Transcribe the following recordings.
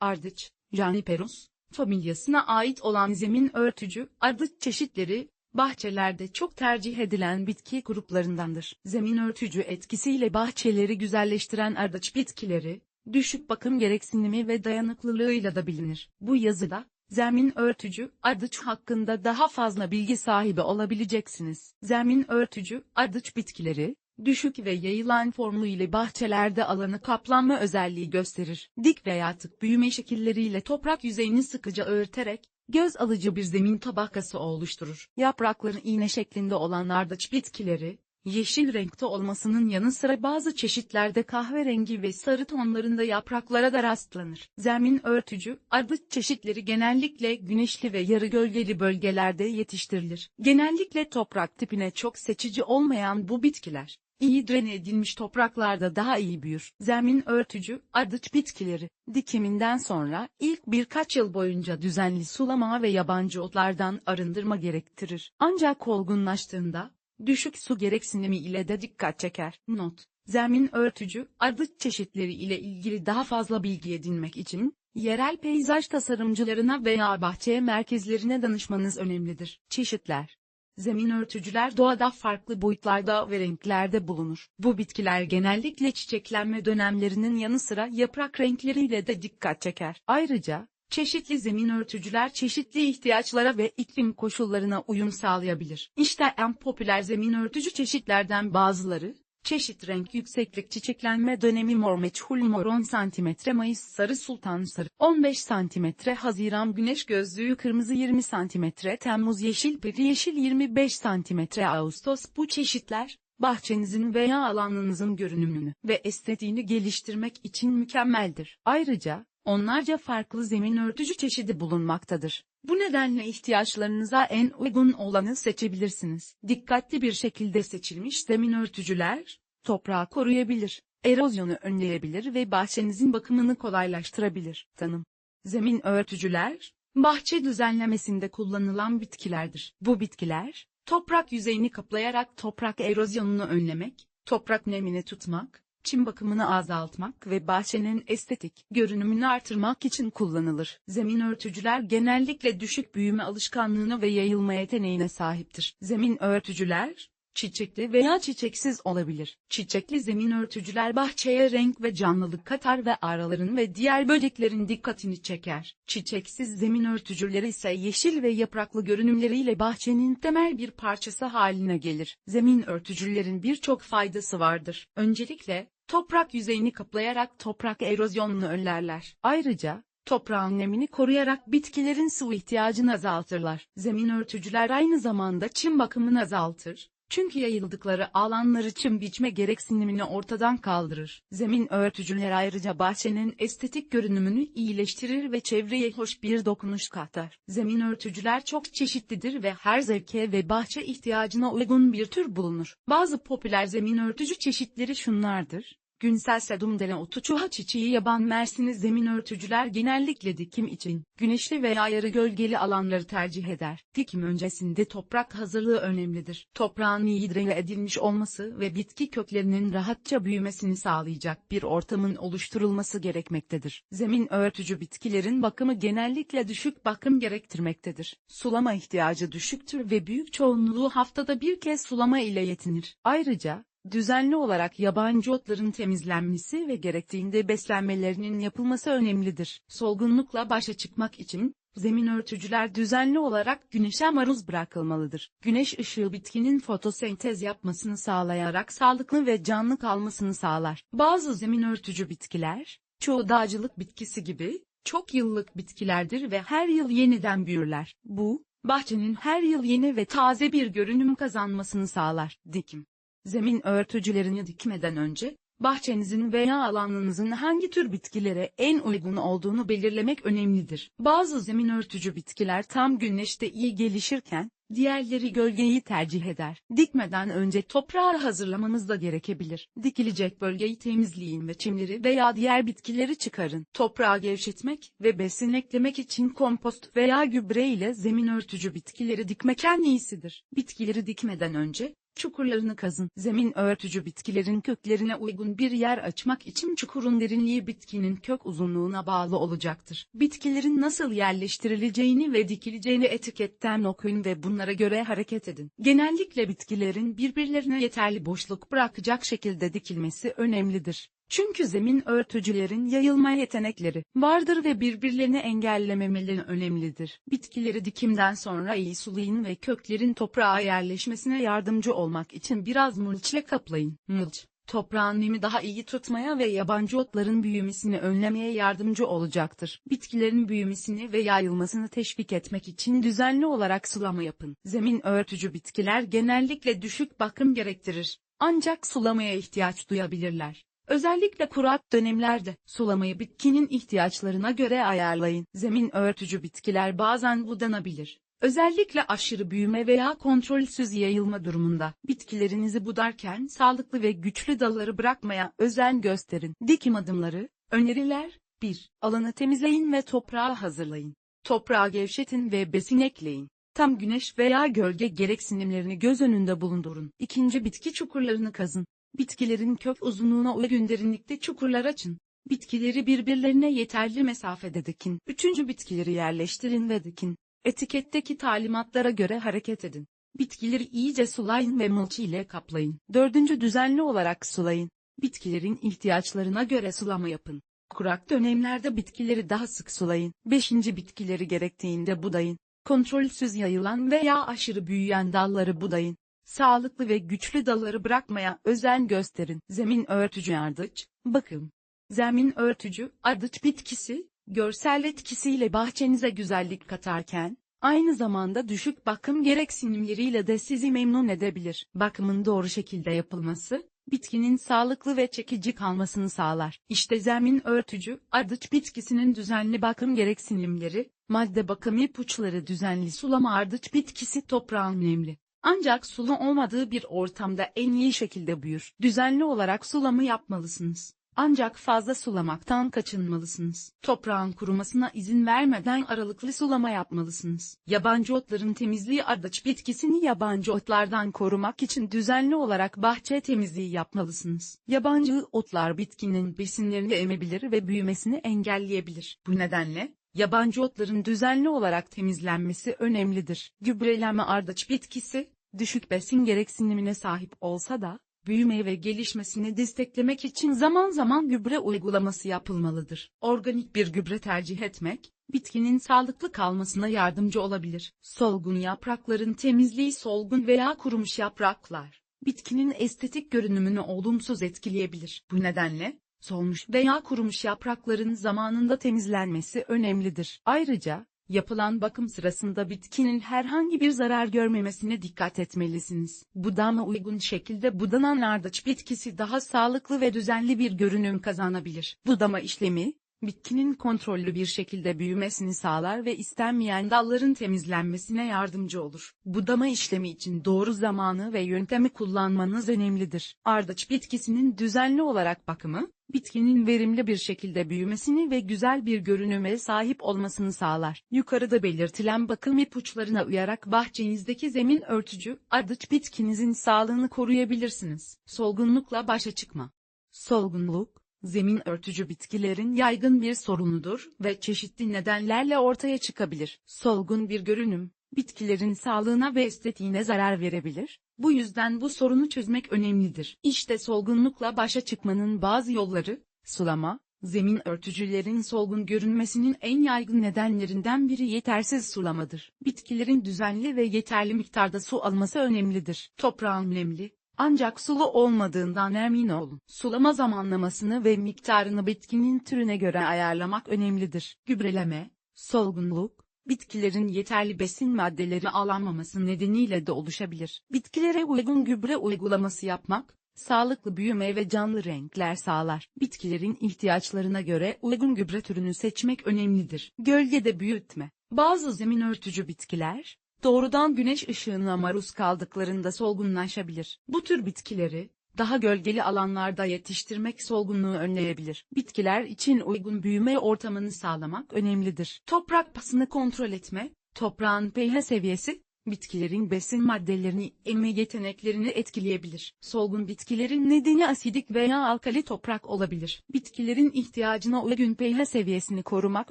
Ardıç, Juniperus, familyasına ait olan zemin örtücü, ardıç çeşitleri, bahçelerde çok tercih edilen bitki gruplarındandır. Zemin örtücü etkisiyle bahçeleri güzelleştiren ardıç bitkileri, düşük bakım gereksinimi ve dayanıklılığıyla da bilinir. Bu yazıda, zemin örtücü, ardıç hakkında daha fazla bilgi sahibi olabileceksiniz. Zemin örtücü, ardıç bitkileri, düşük ve yayılan formu ile bahçelerde alanı kaplanma özelliği gösterir. Dik veya tık büyüme şekilleriyle toprak yüzeyini sıkıca örterek, göz alıcı bir zemin tabakası oluşturur. Yaprakları iğne şeklinde olan ardıç bitkileri, yeşil renkte olmasının yanı sıra bazı çeşitlerde kahverengi ve sarı tonlarında yapraklara da rastlanır. Zemin örtücü, ardıç çeşitleri genellikle güneşli ve yarı gölgeli bölgelerde yetiştirilir. Genellikle toprak tipine çok seçici olmayan bu bitkiler, iyi drene edilmiş topraklarda daha iyi büyür. Zemin örtücü, ardıç bitkileri, dikiminden sonra ilk birkaç yıl boyunca düzenli sulama ve yabancı otlardan arındırma gerektirir. Ancak olgunlaştığında, düşük su gereksinimi ile de dikkat çeker. Not, zemin örtücü, ardıç çeşitleri ile ilgili daha fazla bilgi edinmek için, yerel peyzaj tasarımcılarına veya bahçe merkezlerine danışmanız önemlidir. Çeşitler Zemin örtücüler doğada farklı boyutlarda ve renklerde bulunur. Bu bitkiler genellikle çiçeklenme dönemlerinin yanı sıra yaprak renkleriyle de dikkat çeker. Ayrıca, çeşitli zemin örtücüler çeşitli ihtiyaçlara ve iklim koşullarına uyum sağlayabilir. İşte en popüler zemin örtücü çeşitlerden bazıları, Çeşit renk yükseklik çiçeklenme dönemi mor meçhul mor 10 cm Mayıs sarı sultan sarı 15 cm Haziran güneş gözlüğü kırmızı 20 cm Temmuz yeşil peri yeşil 25 cm Ağustos bu çeşitler bahçenizin veya alanınızın görünümünü ve estetiğini geliştirmek için mükemmeldir. Ayrıca, onlarca farklı zemin örtücü çeşidi bulunmaktadır. Bu nedenle ihtiyaçlarınıza en uygun olanı seçebilirsiniz. Dikkatli bir şekilde seçilmiş zemin örtücüler, toprağı koruyabilir, erozyonu önleyebilir ve bahçenizin bakımını kolaylaştırabilir. Tanım Zemin örtücüler, bahçe düzenlemesinde kullanılan bitkilerdir. Bu bitkiler, toprak yüzeyini kaplayarak toprak erozyonunu önlemek, toprak nemini tutmak, çim bakımını azaltmak ve bahçenin estetik görünümünü artırmak için kullanılır. Zemin örtücüler genellikle düşük büyüme alışkanlığına ve yayılma yeteneğine sahiptir. Zemin örtücüler, çiçekli veya çiçeksiz olabilir. Çiçekli zemin örtücüler bahçeye renk ve canlılık katar ve araların ve diğer böceklerin dikkatini çeker. Çiçeksiz zemin örtücüleri ise yeşil ve yapraklı görünümleriyle bahçenin temel bir parçası haline gelir. Zemin örtücülerin birçok faydası vardır. Öncelikle, toprak yüzeyini kaplayarak toprak erozyonunu önlerler. Ayrıca, toprağın nemini koruyarak bitkilerin su ihtiyacını azaltırlar. Zemin örtücüler aynı zamanda çim bakımını azaltır, çünkü yayıldıkları alanları çim biçme gereksinimini ortadan kaldırır. Zemin örtücüler ayrıca bahçenin estetik görünümünü iyileştirir ve çevreye hoş bir dokunuş katar. Zemin örtücüler çok çeşitlidir ve her zevke ve bahçe ihtiyacına uygun bir tür bulunur. Bazı popüler zemin örtücü çeşitleri şunlardır. Günsel sedum dene otu çuha çiçeği yaban mersini zemin örtücüler genellikle dikim için, güneşli veya yarı gölgeli alanları tercih eder. Dikim öncesinde toprak hazırlığı önemlidir. Toprağın iyi drene edilmiş olması ve bitki köklerinin rahatça büyümesini sağlayacak bir ortamın oluşturulması gerekmektedir. Zemin örtücü bitkilerin bakımı genellikle düşük bakım gerektirmektedir. Sulama ihtiyacı düşüktür ve büyük çoğunluğu haftada bir kez sulama ile yetinir. Ayrıca, düzenli olarak yabancı otların temizlenmesi ve gerektiğinde beslenmelerinin yapılması önemlidir. Solgunlukla başa çıkmak için, zemin örtücüler düzenli olarak güneşe maruz bırakılmalıdır. Güneş ışığı bitkinin fotosentez yapmasını sağlayarak sağlıklı ve canlı kalmasını sağlar. Bazı zemin örtücü bitkiler, çoğu dağcılık bitkisi gibi, çok yıllık bitkilerdir ve her yıl yeniden büyürler. Bu, bahçenin her yıl yeni ve taze bir görünüm kazanmasını sağlar. Dikim Zemin örtücülerini dikmeden önce, bahçenizin veya alanınızın hangi tür bitkilere en uygun olduğunu belirlemek önemlidir. Bazı zemin örtücü bitkiler tam güneşte iyi gelişirken, diğerleri gölgeyi tercih eder. Dikmeden önce toprağı hazırlamamız da gerekebilir. Dikilecek bölgeyi temizleyin ve çimleri veya diğer bitkileri çıkarın. Toprağı gevşetmek ve besin eklemek için kompost veya gübre ile zemin örtücü bitkileri dikmek en iyisidir. Bitkileri dikmeden önce, Çukurlarını kazın. Zemin örtücü bitkilerin köklerine uygun bir yer açmak için çukurun derinliği bitkinin kök uzunluğuna bağlı olacaktır. Bitkilerin nasıl yerleştirileceğini ve dikileceğini etiketten okuyun ve bunlara göre hareket edin. Genellikle bitkilerin birbirlerine yeterli boşluk bırakacak şekilde dikilmesi önemlidir. Çünkü zemin örtücülerin yayılma yetenekleri vardır ve birbirlerini engellememeleri önemlidir. Bitkileri dikimden sonra iyi sulayın ve köklerin toprağa yerleşmesine yardımcı olmak için biraz mulç ile kaplayın. Mulç, toprağın nemi daha iyi tutmaya ve yabancı otların büyümesini önlemeye yardımcı olacaktır. Bitkilerin büyümesini ve yayılmasını teşvik etmek için düzenli olarak sulama yapın. Zemin örtücü bitkiler genellikle düşük bakım gerektirir. Ancak sulamaya ihtiyaç duyabilirler. Özellikle kurak dönemlerde sulamayı bitkinin ihtiyaçlarına göre ayarlayın. Zemin örtücü bitkiler bazen budanabilir. Özellikle aşırı büyüme veya kontrolsüz yayılma durumunda bitkilerinizi budarken sağlıklı ve güçlü dalları bırakmaya özen gösterin. Dikim adımları, öneriler 1. Alanı temizleyin ve toprağı hazırlayın. Toprağı gevşetin ve besin ekleyin. Tam güneş veya gölge gereksinimlerini göz önünde bulundurun. İkinci bitki çukurlarını kazın. Bitkilerin kök uzunluğuna uygun derinlikte çukurlar açın. Bitkileri birbirlerine yeterli mesafede dikin. Üçüncü bitkileri yerleştirin ve dikin. Etiketteki talimatlara göre hareket edin. Bitkileri iyice sulayın ve mulç ile kaplayın. Dördüncü düzenli olarak sulayın. Bitkilerin ihtiyaçlarına göre sulama yapın. Kurak dönemlerde bitkileri daha sık sulayın. Beşinci bitkileri gerektiğinde budayın. Kontrolsüz yayılan veya aşırı büyüyen dalları budayın. Sağlıklı ve güçlü dalları bırakmaya özen gösterin. Zemin örtücü ardıç, bakın. Zemin örtücü, ardıç bitkisi, görsel etkisiyle bahçenize güzellik katarken, aynı zamanda düşük bakım gereksinimleriyle de sizi memnun edebilir. Bakımın doğru şekilde yapılması, bitkinin sağlıklı ve çekici kalmasını sağlar. İşte zemin örtücü, ardıç bitkisinin düzenli bakım gereksinimleri, madde bakım ipuçları düzenli sulama ardıç bitkisi toprağın nemli. Ancak sulu olmadığı bir ortamda en iyi şekilde büyür. Düzenli olarak sulama yapmalısınız. Ancak fazla sulamaktan kaçınmalısınız. Toprağın kurumasına izin vermeden aralıklı sulama yapmalısınız. Yabancı otların temizliği ardıç bitkisini yabancı otlardan korumak için düzenli olarak bahçe temizliği yapmalısınız. Yabancı otlar bitkinin besinlerini emebilir ve büyümesini engelleyebilir. Bu nedenle, yabancı otların düzenli olarak temizlenmesi önemlidir. Gübreleme ardıç bitkisi, düşük besin gereksinimine sahip olsa da, büyüme ve gelişmesini desteklemek için zaman zaman gübre uygulaması yapılmalıdır. Organik bir gübre tercih etmek, bitkinin sağlıklı kalmasına yardımcı olabilir. Solgun yaprakların temizliği solgun veya kurumuş yapraklar, bitkinin estetik görünümünü olumsuz etkileyebilir. Bu nedenle, solmuş veya kurumuş yaprakların zamanında temizlenmesi önemlidir. Ayrıca, Yapılan bakım sırasında bitkinin herhangi bir zarar görmemesine dikkat etmelisiniz. Budama uygun şekilde budanan ardıç bitkisi daha sağlıklı ve düzenli bir görünüm kazanabilir. Budama işlemi, bitkinin kontrollü bir şekilde büyümesini sağlar ve istenmeyen dalların temizlenmesine yardımcı olur. Budama işlemi için doğru zamanı ve yöntemi kullanmanız önemlidir. Ardıç bitkisinin düzenli olarak bakımı, bitkinin verimli bir şekilde büyümesini ve güzel bir görünüme sahip olmasını sağlar. Yukarıda belirtilen bakım ipuçlarına uyarak bahçenizdeki zemin örtücü, ardıç bitkinizin sağlığını koruyabilirsiniz. Solgunlukla başa çıkma. Solgunluk, zemin örtücü bitkilerin yaygın bir sorunudur ve çeşitli nedenlerle ortaya çıkabilir. Solgun bir görünüm, bitkilerin sağlığına ve estetiğine zarar verebilir. Bu yüzden bu sorunu çözmek önemlidir. İşte solgunlukla başa çıkmanın bazı yolları, sulama, zemin örtücülerin solgun görünmesinin en yaygın nedenlerinden biri yetersiz sulamadır. Bitkilerin düzenli ve yeterli miktarda su alması önemlidir. Toprağın nemli, ancak sulu olmadığından emin olun. Sulama zamanlamasını ve miktarını bitkinin türüne göre ayarlamak önemlidir. Gübreleme, solgunluk, bitkilerin yeterli besin maddeleri alamaması nedeniyle de oluşabilir. Bitkilere uygun gübre uygulaması yapmak, sağlıklı büyüme ve canlı renkler sağlar. Bitkilerin ihtiyaçlarına göre uygun gübre türünü seçmek önemlidir. Gölgede büyütme. Bazı zemin örtücü bitkiler, doğrudan güneş ışığına maruz kaldıklarında solgunlaşabilir. Bu tür bitkileri, daha gölgeli alanlarda yetiştirmek solgunluğu önleyebilir. Bitkiler için uygun büyüme ortamını sağlamak önemlidir. Toprak pasını kontrol etme, toprağın pH seviyesi, bitkilerin besin maddelerini emme yeteneklerini etkileyebilir. Solgun bitkilerin nedeni asidik veya alkali toprak olabilir. Bitkilerin ihtiyacına uygun pH seviyesini korumak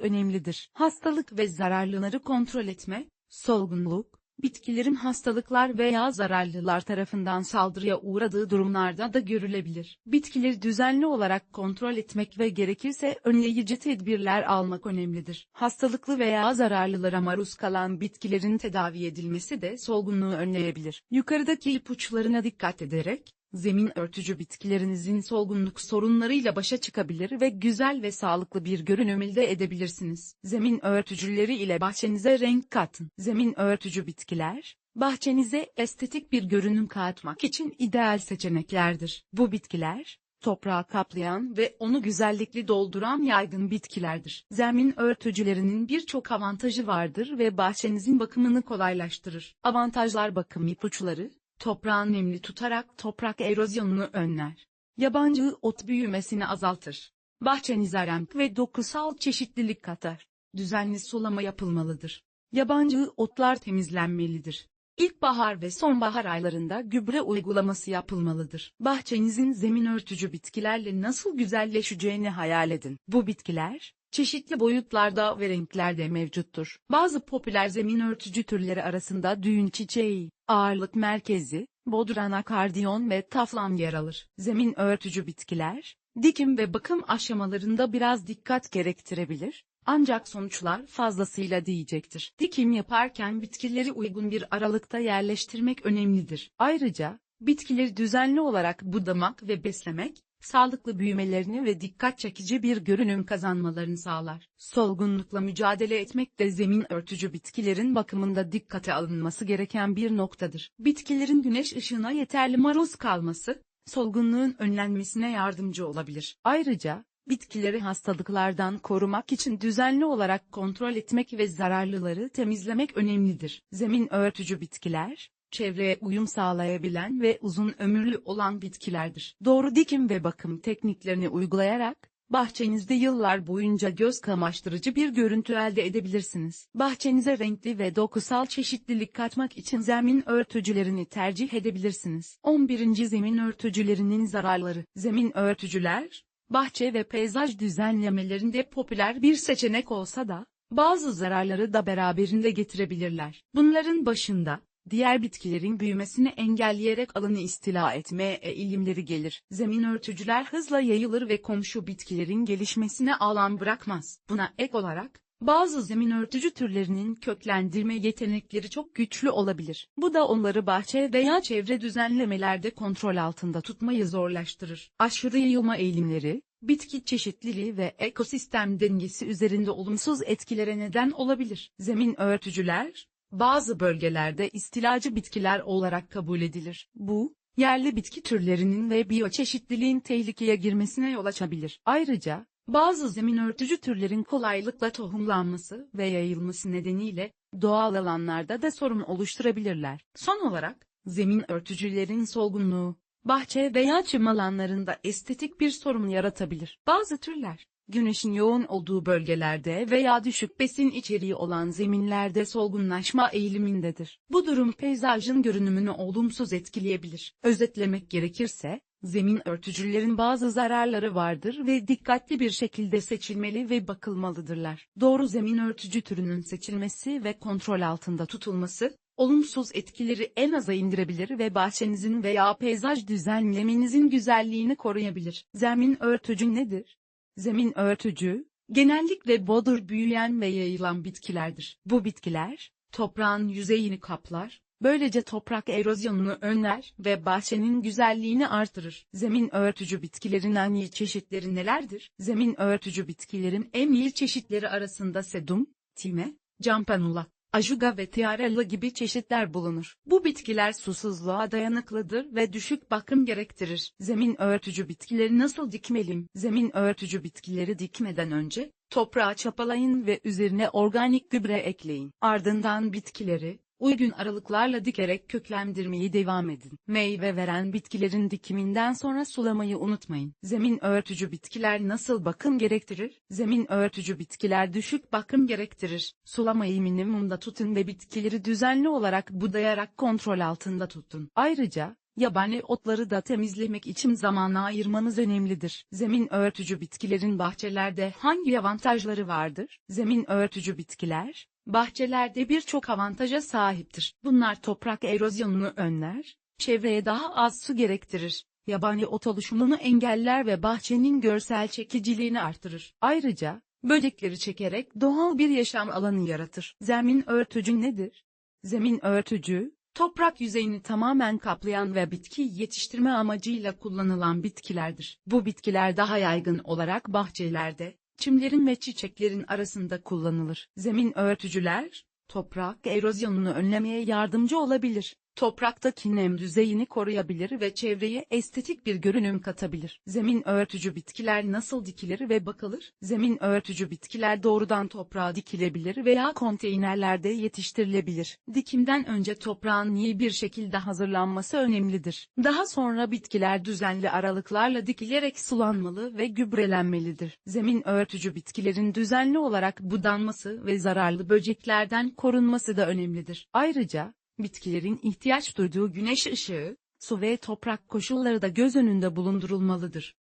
önemlidir. Hastalık ve zararlıları kontrol etme, solgunluk, bitkilerin hastalıklar veya zararlılar tarafından saldırıya uğradığı durumlarda da görülebilir. Bitkileri düzenli olarak kontrol etmek ve gerekirse önleyici tedbirler almak önemlidir. Hastalıklı veya zararlılara maruz kalan bitkilerin tedavi edilmesi de solgunluğu önleyebilir. Yukarıdaki ipuçlarına dikkat ederek, zemin örtücü bitkilerinizin solgunluk sorunlarıyla başa çıkabilir ve güzel ve sağlıklı bir görünüm elde edebilirsiniz. Zemin örtücüleri ile bahçenize renk katın. Zemin örtücü bitkiler, bahçenize estetik bir görünüm katmak için ideal seçeneklerdir. Bu bitkiler, toprağı kaplayan ve onu güzellikli dolduran yaygın bitkilerdir. Zemin örtücülerinin birçok avantajı vardır ve bahçenizin bakımını kolaylaştırır. Avantajlar bakım ipuçları, Toprağın nemli tutarak toprak erozyonunu önler. Yabancı ot büyümesini azaltır. Bahçenize renk ve dokusal çeşitlilik katar. Düzenli sulama yapılmalıdır. Yabancı otlar temizlenmelidir. İlkbahar ve sonbahar aylarında gübre uygulaması yapılmalıdır. Bahçenizin zemin örtücü bitkilerle nasıl güzelleşeceğini hayal edin. Bu bitkiler, çeşitli boyutlarda ve renklerde mevcuttur. Bazı popüler zemin örtücü türleri arasında düğün çiçeği, ağırlık merkezi, bodrana kardiyon ve taflam yer alır. Zemin örtücü bitkiler, dikim ve bakım aşamalarında biraz dikkat gerektirebilir, ancak sonuçlar fazlasıyla diyecektir. Dikim yaparken bitkileri uygun bir aralıkta yerleştirmek önemlidir. Ayrıca, bitkileri düzenli olarak budamak ve beslemek, sağlıklı büyümelerini ve dikkat çekici bir görünüm kazanmalarını sağlar. Solgunlukla mücadele etmek de zemin örtücü bitkilerin bakımında dikkate alınması gereken bir noktadır. Bitkilerin güneş ışığına yeterli maruz kalması, solgunluğun önlenmesine yardımcı olabilir. Ayrıca, bitkileri hastalıklardan korumak için düzenli olarak kontrol etmek ve zararlıları temizlemek önemlidir. Zemin örtücü bitkiler, çevreye uyum sağlayabilen ve uzun ömürlü olan bitkilerdir. Doğru dikim ve bakım tekniklerini uygulayarak, bahçenizde yıllar boyunca göz kamaştırıcı bir görüntü elde edebilirsiniz. Bahçenize renkli ve dokusal çeşitlilik katmak için zemin örtücülerini tercih edebilirsiniz. 11. Zemin örtücülerinin zararları Zemin örtücüler, bahçe ve peyzaj düzenlemelerinde popüler bir seçenek olsa da, bazı zararları da beraberinde getirebilirler. Bunların başında, diğer bitkilerin büyümesini engelleyerek alanı istila etmeye eğilimleri gelir. Zemin örtücüler hızla yayılır ve komşu bitkilerin gelişmesine alan bırakmaz. Buna ek olarak, bazı zemin örtücü türlerinin köklendirme yetenekleri çok güçlü olabilir. Bu da onları bahçe veya çevre düzenlemelerde kontrol altında tutmayı zorlaştırır. Aşırı yayılma eğilimleri, bitki çeşitliliği ve ekosistem dengesi üzerinde olumsuz etkilere neden olabilir. Zemin örtücüler, bazı bölgelerde istilacı bitkiler olarak kabul edilir. Bu, yerli bitki türlerinin ve biyoçeşitliliğin tehlikeye girmesine yol açabilir. Ayrıca, bazı zemin örtücü türlerin kolaylıkla tohumlanması ve yayılması nedeniyle, doğal alanlarda da sorun oluşturabilirler. Son olarak, zemin örtücülerin solgunluğu, bahçe veya çim alanlarında estetik bir sorun yaratabilir. Bazı türler, güneşin yoğun olduğu bölgelerde veya düşük besin içeriği olan zeminlerde solgunlaşma eğilimindedir. Bu durum peyzajın görünümünü olumsuz etkileyebilir. Özetlemek gerekirse, zemin örtücülerin bazı zararları vardır ve dikkatli bir şekilde seçilmeli ve bakılmalıdırlar. Doğru zemin örtücü türünün seçilmesi ve kontrol altında tutulması, olumsuz etkileri en aza indirebilir ve bahçenizin veya peyzaj düzenlemenizin güzelliğini koruyabilir. Zemin örtücü nedir? Zemin örtücü, genellikle bodur büyüyen ve yayılan bitkilerdir. Bu bitkiler, toprağın yüzeyini kaplar, böylece toprak erozyonunu önler ve bahçenin güzelliğini artırır. Zemin örtücü bitkilerin en iyi çeşitleri nelerdir? Zemin örtücü bitkilerin en iyi çeşitleri arasında sedum, time, campanula, ajuga ve tiarella gibi çeşitler bulunur. Bu bitkiler susuzluğa dayanıklıdır ve düşük bakım gerektirir. Zemin örtücü bitkileri nasıl dikmeliyim? Zemin örtücü bitkileri dikmeden önce, toprağı çapalayın ve üzerine organik gübre ekleyin. Ardından bitkileri, uygun aralıklarla dikerek köklendirmeyi devam edin. Meyve veren bitkilerin dikiminden sonra sulamayı unutmayın. Zemin örtücü bitkiler nasıl bakım gerektirir? Zemin örtücü bitkiler düşük bakım gerektirir. Sulamayı minimumda tutun ve bitkileri düzenli olarak budayarak kontrol altında tutun. Ayrıca, Yabani otları da temizlemek için zaman ayırmanız önemlidir. Zemin örtücü bitkilerin bahçelerde hangi avantajları vardır? Zemin örtücü bitkiler, bahçelerde birçok avantaja sahiptir. Bunlar toprak erozyonunu önler, çevreye daha az su gerektirir, yabani ot oluşumunu engeller ve bahçenin görsel çekiciliğini artırır. Ayrıca, böcekleri çekerek doğal bir yaşam alanı yaratır. Zemin örtücü nedir? Zemin örtücü, toprak yüzeyini tamamen kaplayan ve bitki yetiştirme amacıyla kullanılan bitkilerdir. Bu bitkiler daha yaygın olarak bahçelerde, çimlerin ve çiçeklerin arasında kullanılır. Zemin örtücüler, toprak erozyonunu önlemeye yardımcı olabilir. Topraktaki nem düzeyini koruyabilir ve çevreye estetik bir görünüm katabilir. Zemin örtücü bitkiler nasıl dikilir ve bakılır? Zemin örtücü bitkiler doğrudan toprağa dikilebilir veya konteynerlerde yetiştirilebilir. Dikimden önce toprağın iyi bir şekilde hazırlanması önemlidir. Daha sonra bitkiler düzenli aralıklarla dikilerek sulanmalı ve gübrelenmelidir. Zemin örtücü bitkilerin düzenli olarak budanması ve zararlı böceklerden korunması da önemlidir. Ayrıca, bitkilerin ihtiyaç duyduğu güneş ışığı, su ve toprak koşulları da göz önünde bulundurulmalıdır.